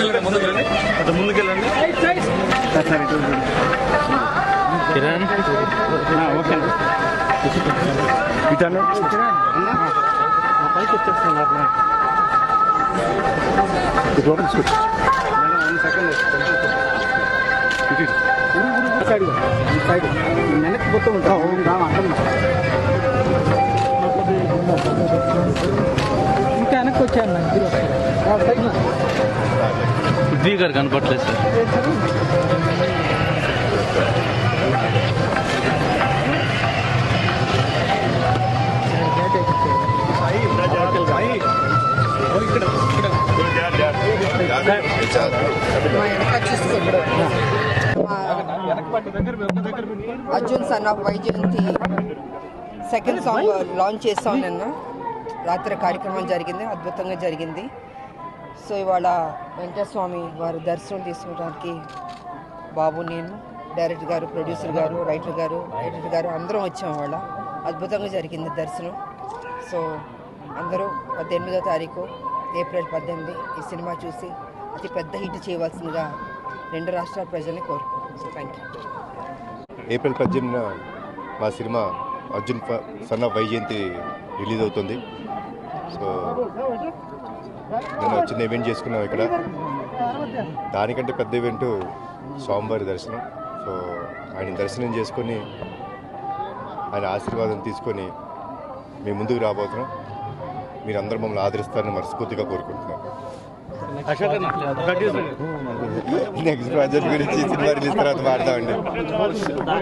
ముందుకెళ్ళండి ముందుకెళ్ళండి. ముందుకెళ్ళండి కొంచెం ముందుకెళ్ళండి. కిరణ్ ఓకే ఇటను పైకి వచ్చేస్తున్నారు వన్ సెకండ్ సైడ్ సైడ్ వెనక్కి పోతూ ఉంటాం ఇంకా వెనక్కి వచ్చాను పృథ్వీ గారు కనపట్లేదు sir. Arjun son of Vyjayanthi second song launch చేస్తాం నిన్న. రాత్రి కార్యక్రమం జరిగింది అద్భుతంగా జరిగింది. సో ఇవాళ వెంకటస్వామి వారు దర్శనం తీసుకోవడానికి బాబు నేను డైరెక్టర్ గారు ప్రొడ్యూసర్ గారు రైటర్ గారు ఎడిటర్ గారు అందరం వచ్చాం ఇవాళ. అద్భుతంగా జరిగింది దర్శనం. సో అందరూ పద్దెనిమిదో తారీఖు ఏప్రిల్ పద్దెనిమిది ఈ సినిమా చూసి అతి పెద్ద హిట్ చేయవలసిందిగా రెండు రాష్ట్రాల ప్రజల్ని కోరుకుంటున్నాం. సో థ్యాంక్ యూ ఏప్రిల్ పద్దెనిమిదిన మా సినిమా అర్జున్ ఫ- వైజయంతి రిలీజ్ అవుతుంది. సో నేను చిన్న ఈవెంట్ చేసుకున్నాం ఇక్కడ. దానికంటే పెద్ద ఈవెంట్ స్వామివారి దర్శనం. సో ఆయన దర్శనం చేసుకొని ఆయన ఆశీర్వాదం తీసుకొని మేము ముందుకు రాబోతున్నాం. మీరందరూ మమ్మల్ని ఆదరిస్తారని మనస్ఫూర్తిగా కోరుకుంటున్నాం. నెక్స్ట్ ప్రాజెక్ట్ గురించి సినిమా రిలీజ్ తర్వాత మాట్లాడదామండి.